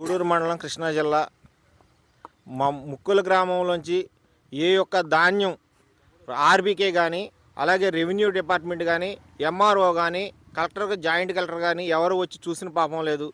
గూడూరు మండలం కృష్ణా జిల్లా. మా ముక్కుల గ్రామంలోంచి ఏ యొక్క ధాన్యం ఆర్బీకే కానీ అలాగే రెవెన్యూ డిపార్ట్మెంట్ కానీ ఎంఆర్ఓ కానీ కలెక్టర్ జాయింట్ కలెక్టర్ కానీ ఎవరు వచ్చి చూసిన పాపం లేదు.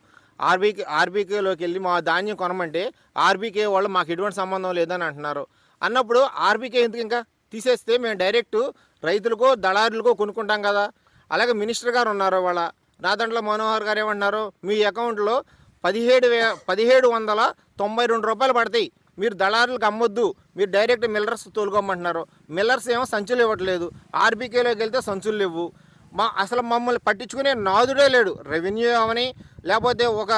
ఆర్బీకే ఆర్బీకేలోకి వెళ్ళి మా ధాన్యం కొనమంటే ఆర్బీకే వాళ్ళు మాకు ఎటువంటి సంబంధం లేదని అంటున్నారు. అన్నప్పుడు ఆర్బీకే ఎందుకు ఇంకా తీసేస్తే మేము డైరెక్ట్ రైతులకో దళారులకో కొనుక్కుంటాం కదా. అలాగే మినిస్టర్ గారు ఉన్నారు వాళ్ళ. నా దాంట్లో మనోహర్ గారు ఏమంటున్నారు? మీ అకౌంట్లో పదిహేడు వే పదిహేడు వందల తొంభై రెండు రూపాయలు పడతాయి. మీరు దళారులకు అమ్మొద్దు. మీరు డైరెక్ట్ మిల్లర్స్ తోలుకోమంటున్నారు. మిల్లర్స్ ఏమో సంచులు ఇవ్వట్లేదు. ఆర్బీకేలోకి వెళ్తే సంచులు లేవు. మా అసలు మమ్మల్ని పట్టించుకునే నాదుడే లేడు. రెవెన్యూ అవని లేకపోతే ఒక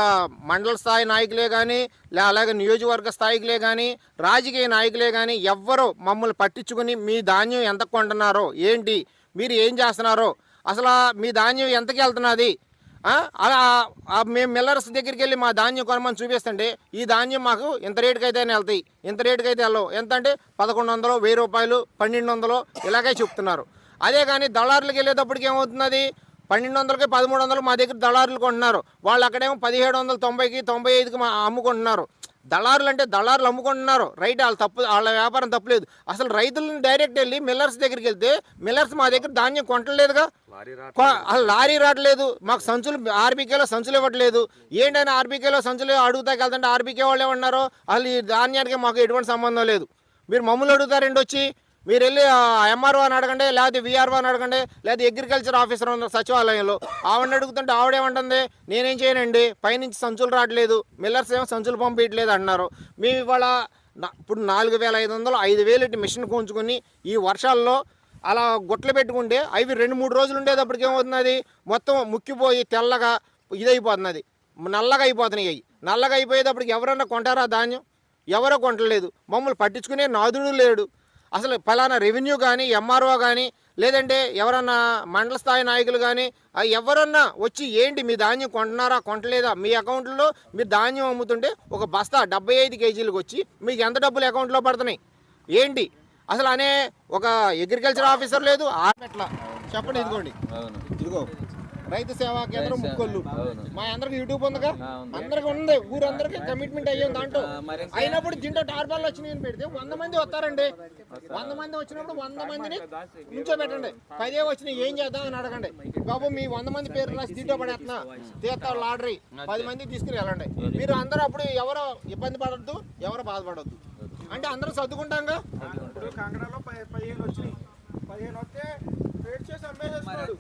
మండల స్థాయి నాయకులే కానీ లే అలాగే నియోజకవర్గ స్థాయికులే కానీ రాజకీయ నాయకులే కానీ ఎవ్వరూ మమ్మల్ని పట్టించుకుని మీ ధాన్యం ఎంత కొంటున్నారో ఏంటి మీరు ఏం చేస్తున్నారో అసలు మీ ధాన్యం ఎంతకి వెళ్తున్నది? అలా మేము మిల్లర్స్ దగ్గరికి వెళ్ళి మా ధాన్యం కొనమని చూపిస్తుంటే ఈ ధాన్యం మాకు ఇంత రేటుకి అయితే వెళ్తాయి. ఇంత రేటుకి అయితే వెళ్ళవు. ఎంత అంటే పదకొండు వందలు వెయ్యి రూపాయలు పన్నెండు వందలు ఇలాగే చెప్తున్నారు. అదే కానీ దళారులకు వెళ్ళేటప్పటికి ఏమవుతున్నది? పన్నెండు వందలకి పదమూడు వందలు మా దగ్గర దళారులు కొంటున్నారు. వాళ్ళు అక్కడేమో పదిహేడు వందల తొంభైకి తొంభై ఐదుకి మా అమ్ముకుంటున్నారు. దళారులు అంటే దళారులు అమ్ముకుంటున్నారు. రైట్ వాళ్ళ తప్పు వాళ్ళ వ్యాపారం తప్పులేదు అసలు రైతులను డైరెక్ట్ వెళ్ళి మిల్లర్స్ దగ్గరికి వెళ్తే మిల్లర్స్ మా దగ్గర ధాన్యం కొంటలేదుగా అసలు లారీ రావట్లేదు. మాకు సంచులు ఆర్బీకేలో సంచులు ఇవ్వట్లేదు. ఏంటని ఆర్బీకేలో సంచులు అడుగుతాకి వెళ్తుంటే ఆర్బీకే వాళ్ళు ఏమన్నారు? అసలు ఈ ధాన్యానికి మాకు ఎటువంటి సంబంధం లేదు. మీరు మమ్మల్ని అడుగుతారండి వచ్చి మీరు వెళ్ళి ఎంఆర్ఓ అని అడగండి లేకపోతే విఆర్ఓ అని అడగండి లేకపోతే అగ్రికల్చర్ ఆఫీసర్ ఉన్న సచివాలయంలో. ఆవిడని అడుగుతుంటే ఆవిడేమంటుంది నేనేం చేయనండి పైనుంచి సంచులు రావట్లేదు మిల్లర్స్ ఏమో సంచులు పంపించట్లేదు అన్నారు మేము ఇవాళ నా- ఇప్పుడు నాలుగు వేల ఐదు వందలు ఐదు వేలు ఇటు మిషన్ కొంచుకొని ఈ వర్షాల్లో అలా గుట్టలు పెట్టుకుంటే అవి రెండు మూడు రోజులు ఉండేటప్పటికి ఏమవుతున్నది? మొత్తం ముక్కిపోయి తెల్లగా ఇదైపోతున్నది. నల్లగా అయిపోతున్నాయి అవి. నల్లగా అయిపోయేటప్పటికి ఎవరన్నా కొంటారా ధాన్యం? ఎవరో కొంటలేదు. మమ్మల్ని పట్టించుకునే నాదుడు లేడు. అసలు ఫలానా రెవెన్యూ కానీ ఎంఆర్ఓ కానీ లేదంటే ఎవరన్నా మండల స్థాయి నాయకులు కానీ ఆ ఎవరన్నా వచ్చి ఏంటి మీ ధాన్యం కొంటున్నారా కొంటలేదా? మీ అకౌంట్లో మీరు ధాన్యం అమ్ముతుంటే ఒక బస్తా డెబ్బై ఐదు కేజీలకు వచ్చి మీకు ఎంత డబ్బులు అకౌంట్లో పడుతున్నాయి? ఏంటి? అసలు అనే ఒక అగ్రికల్చర్ ఆఫీసర్ లేదు ఎట్లా చెప్పండి ఇదిగోండి. ఇదిగో. రైతు సేవా కేంద్రం ముక్కొల్లు. మా అందరికి యూట్యూబ్ ఉందిగా. అందరికి ఉంది. ఊరందరికి కమిట్మెంట్ అయ్యాం దాంట్లో అయినప్పుడు దీంట్లో టార్పాలు వచ్చినాయని పెడితే వంద మంది వస్తారండి. వంద మంది వచ్చినప్పుడు వంద మందిని ఉంచోబెట్టండి పదే వచ్చినాయి. ఏం చేద్దాం అని అడగండి. బాబు మీ వంద మంది పేరు రాసి దీంట్లో పడేస్తున్నా. తీర్థాలు లాటరీ. పది మంది తీసుకుని వెళ్ళండి. మీరు అందరూ అప్పుడు ఎవరు ఇబ్బంది పడద్దు ఎవరు బాధపడద్దు. అంటే అందరూ సర్దుకుంటాంగా? ఇప్పుడు కాంగ్రాలో పది పదిహేను వచ్చినాయి. పదిహేను వస్తే వెయిట్ చేసి అమ్మేసేస్తున్నాడు.